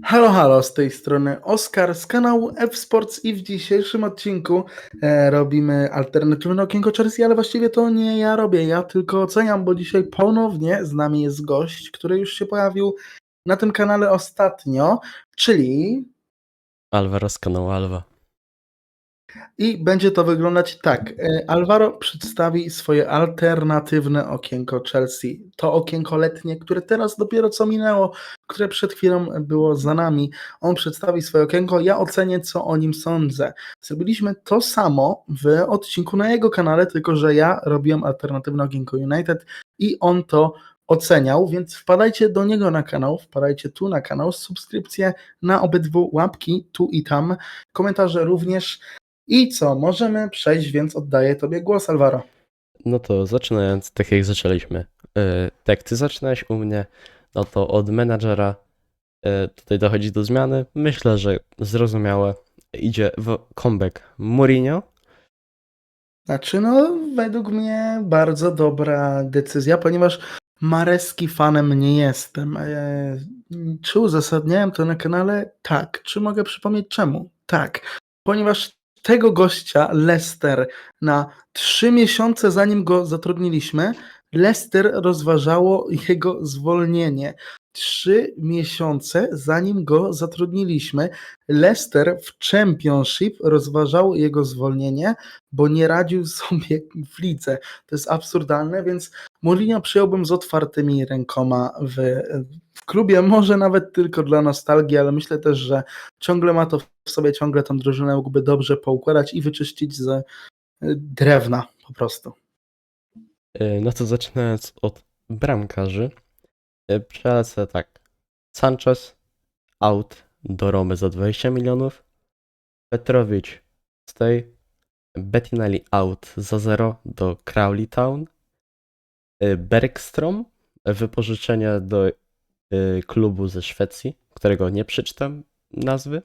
Halo, halo, z tej strony Oskar z kanału F-Sports i w dzisiejszym odcinku e, robimy alternatywne okienko Chelsea, ale właściwie to nie ja robię, ja tylko oceniam, bo dzisiaj ponownie z nami jest gość, który już się pojawił na tym kanale ostatnio, czyli Alvaro z kanału Alva. I będzie to wyglądać tak. E, Alvaro przedstawi swoje alternatywne okienko Chelsea. To okienko letnie, które teraz dopiero co minęło, które przed chwilą było za nami. On przedstawi swoje okienko, ja ocenię, co o nim sądzę. Zrobiliśmy to samo w odcinku na jego kanale, tylko że ja robiłem alternatywne okienko United i on to oceniał, więc wpadajcie do niego na kanał, wpadajcie tu na kanał, subskrypcje na obydwu łapki, tu i tam, komentarze również. I co, możemy przejść, więc oddaję Tobie głos, Alvaro. No to zaczynając, tak jak zaczęliśmy. Yy, tak, ty zaczynałeś u mnie, no to od menadżera yy, tutaj dochodzi do zmiany. Myślę, że zrozumiałe. Idzie w comeback Mourinho. Znaczy, no, według mnie bardzo dobra decyzja, ponieważ Mareski fanem nie jestem. E, Czy uzasadniałem to na kanale? Tak. Czy mogę przypomnieć czemu? Tak. Ponieważ tego gościa Leicester na trzy miesiące zanim go zatrudniliśmy, Leicester rozważało jego zwolnienie. Trzy miesiące zanim go zatrudniliśmy, Leicester w Championship rozważał jego zwolnienie, bo nie radził sobie w lidze. To jest absurdalne, więc Mourinho przyjąłbym z otwartymi rękoma w, w klubie, może nawet tylko dla nostalgii, ale myślę też, że ciągle ma to w sobie, ciągle tą drużynę mógłby dobrze poukładać i wyczyścić z y, drewna po prostu. Yy, no to zaczynając od bramkarzy. Yy, przelecę tak. Sanchez out do Romy za 20 milionów. Petrowicz stay. Bettinelli out za 0 do Crowley Town. Bergstrom, wypożyczenie do klubu ze Szwecji, którego nie przeczytam nazwy.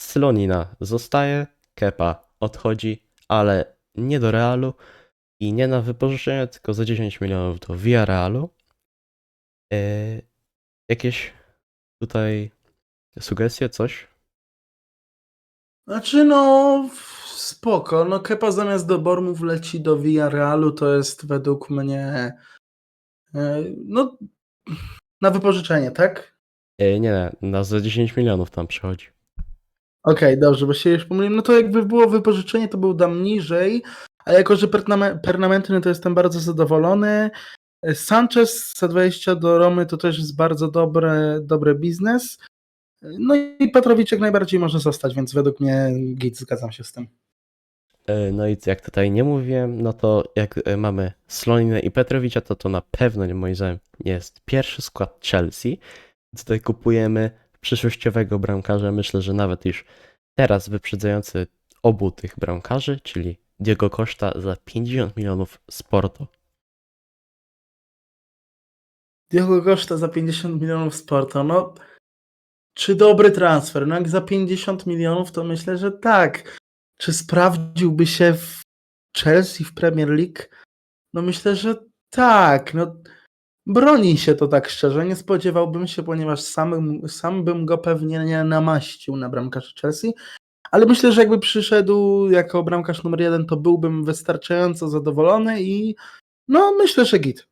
Slonina zostaje, Kepa odchodzi, ale nie do Realu i nie na wypożyczenie, tylko za 10 milionów do Villarrealu. Y, jakieś tutaj sugestie, coś? Znaczy, no spoko. No Kepa zamiast do Bormów leci do Villarrealu, to jest według mnie e, no na wypożyczenie, tak? Y, nie, na za 10 milionów tam przychodzi. Okej, dobrze, bo się już pomyliłem. No to jakby było wypożyczenie, to był dam niżej, a jako, że pername- permanentny, to jestem bardzo zadowolony. Sanchez za 20 do Romy to też jest bardzo dobry, dobry biznes. No i Petrowicz jak najbardziej może zostać, więc według mnie git, zgadzam się z tym. E, No i jak tutaj nie mówiłem, no to jak e, mamy Sloninę i Petrowicza, to to na pewno moim zdaniem nie jest pierwszy skład Chelsea. Tutaj kupujemy przyszłościowego bramkarza, myślę, że nawet już teraz wyprzedzający obu tych bramkarzy, czyli Diego Costa za 50 milionów z Porto. Diego Costa za 50 milionów z Porto, no czy dobry transfer? No jak za 50 milionów, to myślę, że tak. Czy sprawdziłby się w Chelsea w Premier League? No myślę, że tak. No, broni się to tak szczerze. Nie spodziewałbym się, ponieważ sam, sam bym go pewnie nie namaścił na bramkarza Chelsea. Ale myślę, że jakby przyszedł jako bramkarz numer jeden, to byłbym wystarczająco zadowolony i no myślę, że git.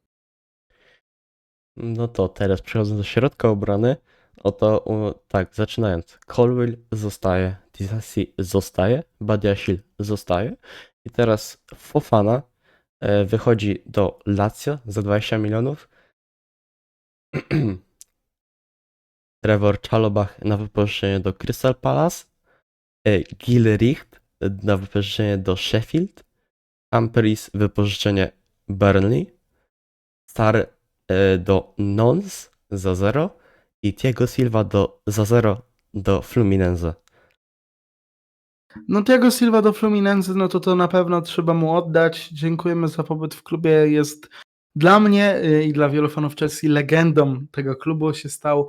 No to teraz przechodząc do środka obrony, oto tak, zaczynając. Colwill zostaje, Disasi zostaje, Badiasil zostaje. I teraz Fofana e, wychodzi do Lazio za 20 milionów. Trevor Chalobach na wypożyczenie do Crystal Palace, e, Gil Richt na wypożyczenie do Sheffield, Amperis wypożyczenie Burnley, Star e, do Nons za 0 i Thiago Silva do, za 0 do Fluminense. No Thiago Silva do Fluminense, no to to na pewno trzeba mu oddać. Dziękujemy za pobyt w klubie. Jest dla mnie y, i dla wielu fanów Chelsea legendą tego klubu się stał.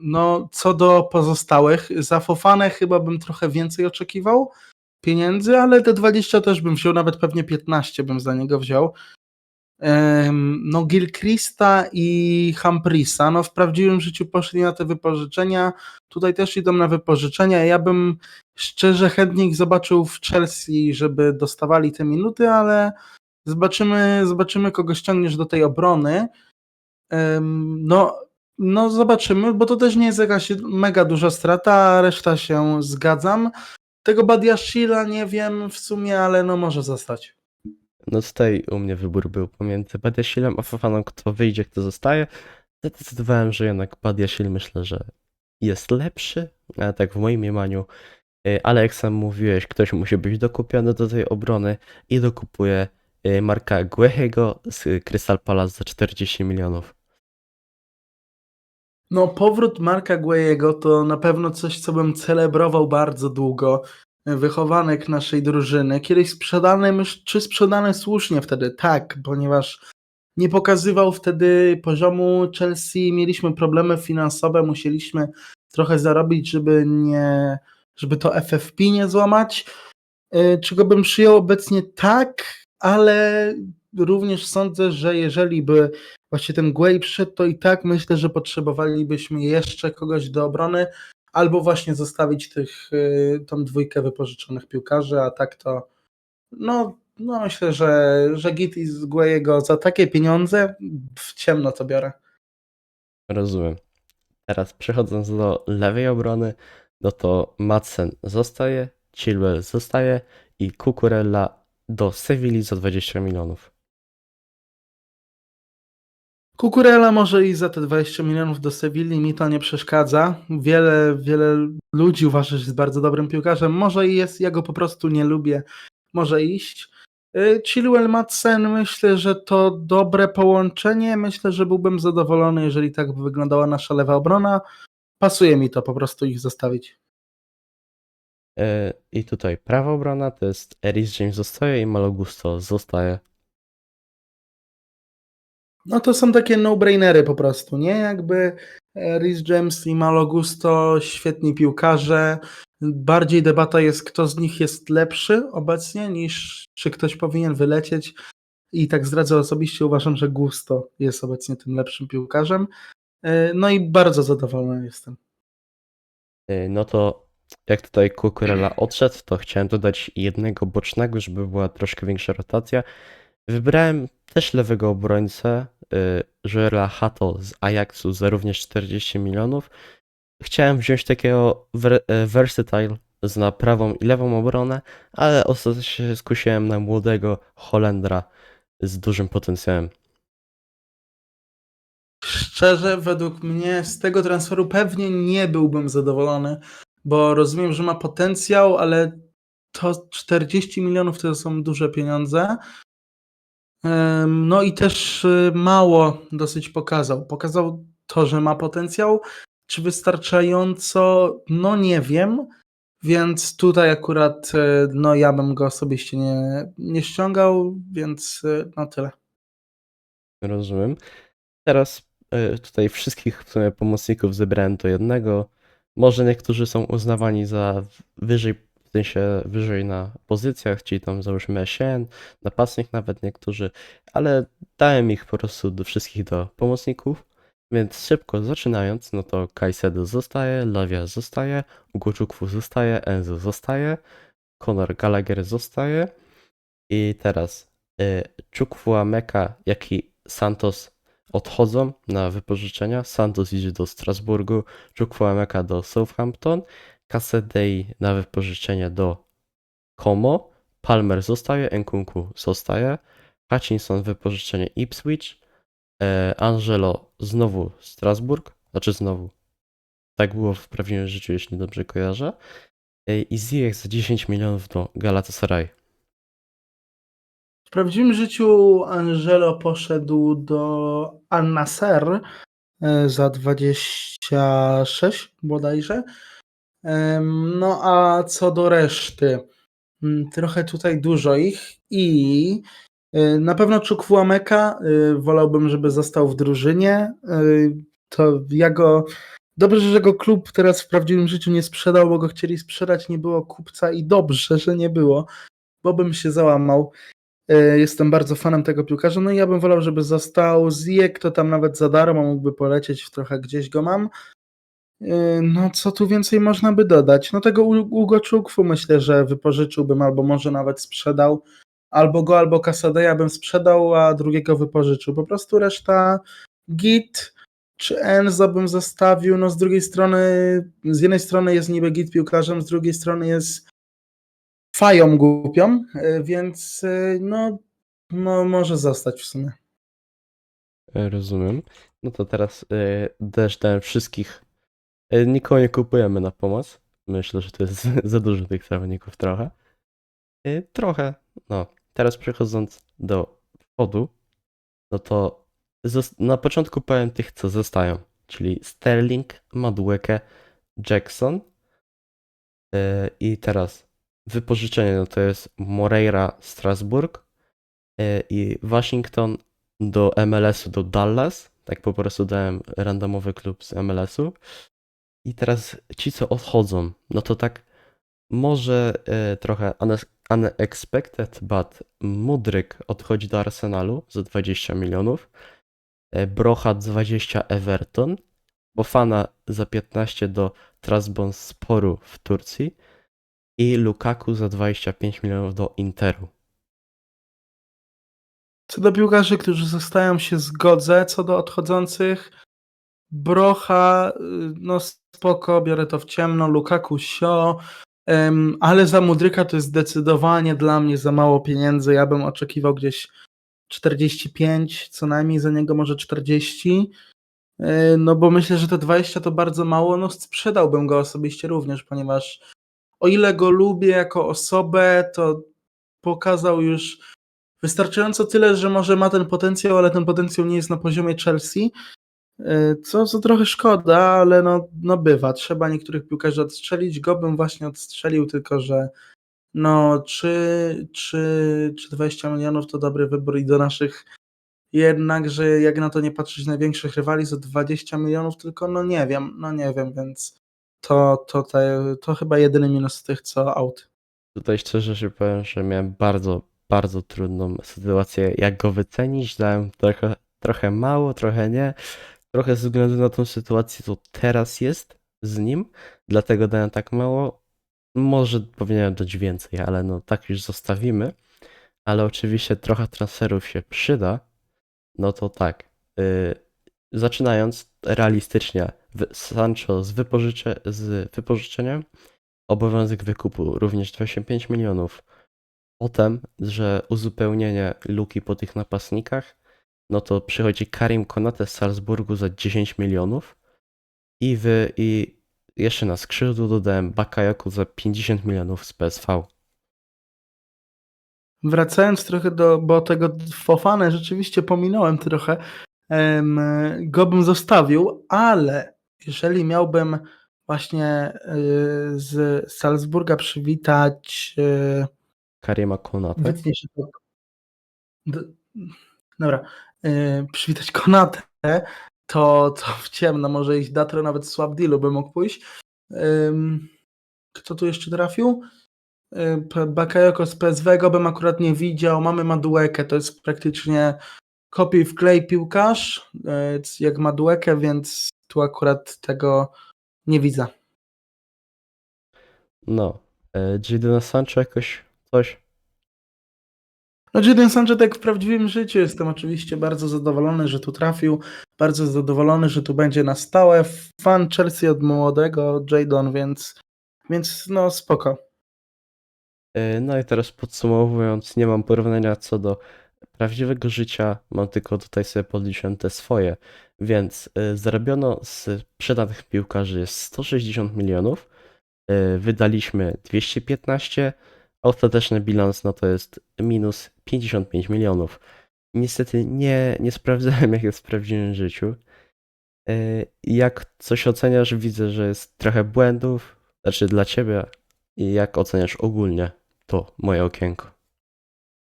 No, co do pozostałych, za Fofanę chyba bym trochę więcej oczekiwał pieniędzy, ale te 20 też bym wziął, nawet pewnie 15 bym za niego wziął. No Gilchrista i Humprisa. No w prawdziwym życiu poszli na te wypożyczenia, tutaj też idą na wypożyczenia. Ja bym szczerze chętnie ich zobaczył w Chelsea, żeby dostawali te minuty, ale zobaczymy, zobaczymy kogo ściągniesz do tej obrony. No, no zobaczymy, bo to też nie jest jakaś mega duża strata, reszta się zgadzam. Tego Badiashila nie wiem w sumie, ale no może zostać. No tutaj u mnie wybór był pomiędzy Badiasilem a Fofaną, kto wyjdzie, kto zostaje. Zdecydowałem, że jednak Badiasil myślę, że jest lepszy, tak w moim mniemaniu. y, Ale jak sam mówiłeś, ktoś musi być dokupiony do tej obrony i dokupuje y, Marka Guehego z Crystal Palace za 40 milionów. No, powrót Marka Guejego to na pewno coś, co bym celebrował bardzo długo. Wychowanek naszej drużyny. Kiedyś sprzedany, czy sprzedany słusznie wtedy? Tak, ponieważ nie pokazywał wtedy poziomu Chelsea. Mieliśmy problemy finansowe, musieliśmy trochę zarobić, żeby nie, żeby to FFP nie złamać. Y, Czego bym przyjął obecnie tak, ale również sądzę, że jeżeli by właśnie ten Guay przyszedł, to i tak myślę, że potrzebowalibyśmy jeszcze kogoś do obrony, albo właśnie zostawić tych, y, tą dwójkę wypożyczonych piłkarzy, a tak to no, no myślę, że, że Git i z Guayego za takie pieniądze w ciemno to biorę. Rozumiem. Teraz przechodząc do lewej obrony, no to Madsen zostaje, Chilwell zostaje i Cucurella do Sewilli za 20 milionów. Kukurela może i za te 20 milionów do Sewilli, mi to nie przeszkadza. Wiele, wiele ludzi uważa, że jest bardzo dobrym piłkarzem. Może i jest, ja go po prostu nie lubię. Może iść. Y, Chilwell Madsen, myślę, że to dobre połączenie. Myślę, że byłbym zadowolony, jeżeli tak by wyglądała nasza lewa obrona. Pasuje mi to po prostu ich zostawić. E, I tutaj prawa obrona to jest Eris James zostaje i Malo Gusto zostaje. No to są takie no-brainery po prostu, nie? Jakby Rhys James i Malo Gusto, świetni piłkarze. Bardziej debata jest, kto z nich jest lepszy obecnie, niż czy ktoś powinien wylecieć. I tak zdradzę osobiście, uważam, że Gusto jest obecnie tym lepszym piłkarzem. E, No i bardzo zadowolony jestem. E, No to jak tutaj Cucurella odszedł, to chciałem dodać jednego bocznego, żeby była troszkę większa rotacja. Wybrałem też lewego obrońcę, y, Joela Hato z Ajaxu za również 40 milionów. Chciałem wziąć takiego e, versatile na prawą i lewą obronę, ale ostatecznie skusiłem na młodego Holendra z dużym potencjałem. Szczerze, według mnie z tego transferu pewnie nie byłbym zadowolony, bo rozumiem, że ma potencjał, ale to 40 milionów to są duże pieniądze. No i też y, mało dosyć pokazał. Pokazał to, że ma potencjał. Czy wystarczająco? No nie wiem. Więc tutaj akurat y, no ja bym go osobiście nie, nie ściągał, więc y, no tyle. Rozumiem. Teraz tutaj wszystkich pomocników zebrałem do jednego. Może niektórzy są uznawani za wyżej, w sensie wyżej na pozycjach, czyli tam załóżmy SN, napastnik nawet niektórzy, ale dałem ich po prostu do wszystkich do pomocników. Więc szybko zaczynając, no to Kajsedo zostaje, Lavia zostaje, Ugochukwu zostaje, Enzo zostaje, Conor Gallagher zostaje i teraz y, Chukwuemeka, jak i Santos odchodzą na wypożyczenia. Santos idzie do Strasburgu, Chukwuemeka do Southampton, Casadei na wypożyczenie do Como, Palmer zostaje, Nkunku zostaje, Hutchinson wypożyczenie Ipswich, e, Angelo znowu Strasburg, znaczy znowu, tak było w prawdziwym życiu, jeśli dobrze kojarzę, e, i Ziyech za 10 milionów do Galatasaray. W prawdziwym życiu Angelo poszedł do Al-Nasser e, za 26 bodajże. No a co do reszty, mm, trochę tutaj dużo ich i e, na pewno Chukwuemeka e, wolałbym, żeby został w drużynie. E, To ja go Dobrze, że go klub teraz w prawdziwym życiu nie sprzedał, bo go chcieli sprzedać, nie było kupca i dobrze, że nie było, bo bym się załamał. Jestem bardzo fanem tego piłkarza, no i ja bym wolał, żeby został Ziyech, to tam nawet za darmo mógłby polecieć trochę gdzieś go mam. E, No co tu więcej można by dodać? No tego U- Ugo Czukwu myślę, że wypożyczyłbym albo może nawet sprzedał. Albo go, albo Casadeya bym sprzedał, a drugiego wypożyczył. Po prostu reszta git czy Enzo bym zostawił. No z drugiej strony, z jednej strony jest niby git piłkarzem, z drugiej strony jest fają głupią, e, więc e, no, no może zostać w sumie. E, Rozumiem. No to teraz y, też dałem wszystkich. Y, nikogo nie kupujemy na pomoc. Myślę, że to jest za dużo tych zawodników trochę. Y, trochę. No. Teraz przechodząc do przodu, no to na początku powiem tych, co zostają. Czyli Sterling, Madueke, Jackson. Y, I teraz wypożyczenie, no to jest Moreira, Strasburg i Waszyngton do MLS-u, do Dallas. Tak po prostu dałem randomowy klub z MLS-u. I teraz ci, co odchodzą, no to tak może e, trochę une- unexpected, but Mudryk odchodzi do Arsenalu za 20 milionów. E, Brocha 20 Everton. Fofana za 15 do Trabzonsporu w Turcji. I Lukaku za 25 milionów do Interu. Co do piłkarzy, którzy zostają, się zgodzę. Co do odchodzących, Brocha, y, no spoko, biorę to w ciemno, Lukaku sio, em, ale za Mudryka to jest zdecydowanie dla mnie za mało pieniędzy. Ja bym oczekiwał gdzieś 45, co najmniej za niego może 40. Y, No bo myślę, że te 20 to bardzo mało. No sprzedałbym go osobiście również, ponieważ o ile go lubię jako osobę, to pokazał już wystarczająco tyle, że może ma ten potencjał, ale ten potencjał nie jest na poziomie Chelsea. Y, Co, co trochę szkoda, ale no, no bywa. Trzeba niektórych piłkarzy odstrzelić. Go bym właśnie odstrzelił, tylko że no czy, czy, czy 20 milionów to dobry wybór i do naszych jednakże jak na to nie patrzeć największych rywali za 20 milionów, tylko no nie wiem, no nie wiem, więc to, to, te, to chyba jedyny minus tych co out. Tutaj szczerze się powiem, że miałem bardzo, bardzo trudną sytuację, jak go wycenić. Dałem trochę, trochę mało, trochę nie. Trochę ze względu na tą sytuację, co teraz jest z nim, dlatego dałem tak mało. Może powinienem dać więcej, ale no tak już zostawimy. Ale oczywiście trochę transferów się przyda. No to tak. Yy, zaczynając realistycznie, Sancho z, wypożycze, z wypożyczeniem obowiązek wykupu również 25 milionów. Potem, że uzupełnienie luki po tych napastnikach, no to przychodzi Karim Konate z Salzburgu za 10 milionów i wy i jeszcze na skrzydłu dodałem Bakayoku za 50 milionów z PSV. Wracając trochę do, bo tego Fofana rzeczywiście pominąłem trochę, em, go bym zostawił, ale jeżeli miałbym właśnie y, z Salzburga przywitać y, Karima Konate. Wytnie się to. D- Dobra. Yy, przywitać Konatę, to, to w ciemno może iść Datro, nawet Swap Dealu by mógł pójść. Ym, kto tu jeszcze trafił? P- Bakayoko z PSW go bym akurat nie widział. Mamy Maduekę, to jest praktycznie kopiuj w klej piłkarz, yy, jak Maduekę, więc tu akurat tego nie widzę. No. E, Jadona Sancho jakoś coś. No Jadon Sancho tak w prawdziwym życiu jestem oczywiście bardzo zadowolony, że tu trafił, bardzo zadowolony, że tu będzie na stałe. Fan Chelsea od młodego Jadon, więc, więc no spoko. E, No i teraz podsumowując, nie mam porównania co do prawdziwego życia, mam tylko tutaj sobie podliczyłem te swoje. Więc e, zarobiono z sprzedanych piłkarzy jest 160 milionów, e, wydaliśmy 215, a ostateczny bilans no to jest minus 55 milionów. Niestety nie, nie sprawdzałem jak jest w prawdziwym życiu. E, Jak coś oceniasz, widzę, że jest trochę błędów, znaczy dla ciebie, i jak oceniasz ogólnie to moje okienko.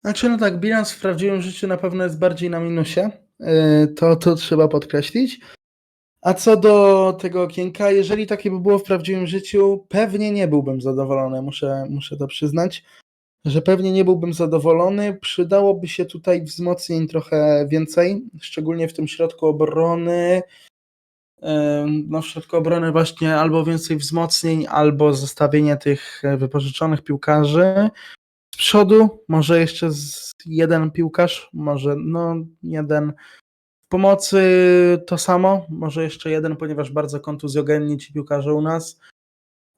Znaczy no tak, bilans w prawdziwym życiu na pewno jest bardziej na minusie, yy, to, to trzeba podkreślić. A co do tego okienka, jeżeli takie by było w prawdziwym życiu, pewnie nie byłbym zadowolony, muszę, muszę to przyznać, że pewnie nie byłbym zadowolony. Przydałoby się tutaj wzmocnień trochę więcej, szczególnie w tym środku obrony. No, w środku obrony właśnie albo więcej wzmocnień, albo zostawienie tych wypożyczonych piłkarzy. Z przodu może jeszcze jeden piłkarz, może no jeden. Pomocy to samo, może jeszcze jeden, ponieważ bardzo kontuzjogenni ci piłkarze u nas.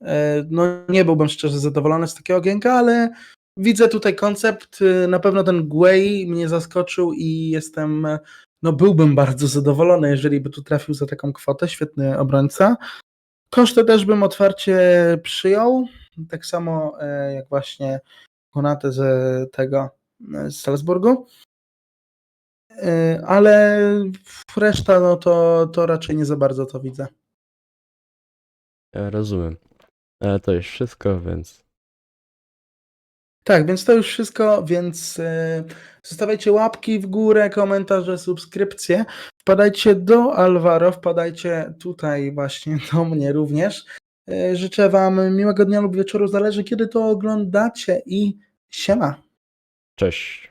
E, No nie byłbym szczerze zadowolony z takiego ogienka, ale widzę tutaj koncept. e, Na pewno ten Guay mnie zaskoczył i jestem, e, no byłbym bardzo zadowolony, jeżeli by tu trafił za taką kwotę. Świetny obrońca. Koszty też bym otwarcie przyjął. Tak samo jak właśnie Konate z tego z Salzburgu. E, Ale reszta, no to, to raczej nie za bardzo to widzę. Ja rozumiem. Ale to już wszystko, więc Tak, więc to już wszystko, więc e, zostawiajcie łapki w górę, komentarze, subskrypcje. Wpadajcie do Alvaro, wpadajcie tutaj właśnie do mnie również. E, Życzę Wam miłego dnia lub wieczoru, zależy kiedy to oglądacie i siema. cześć.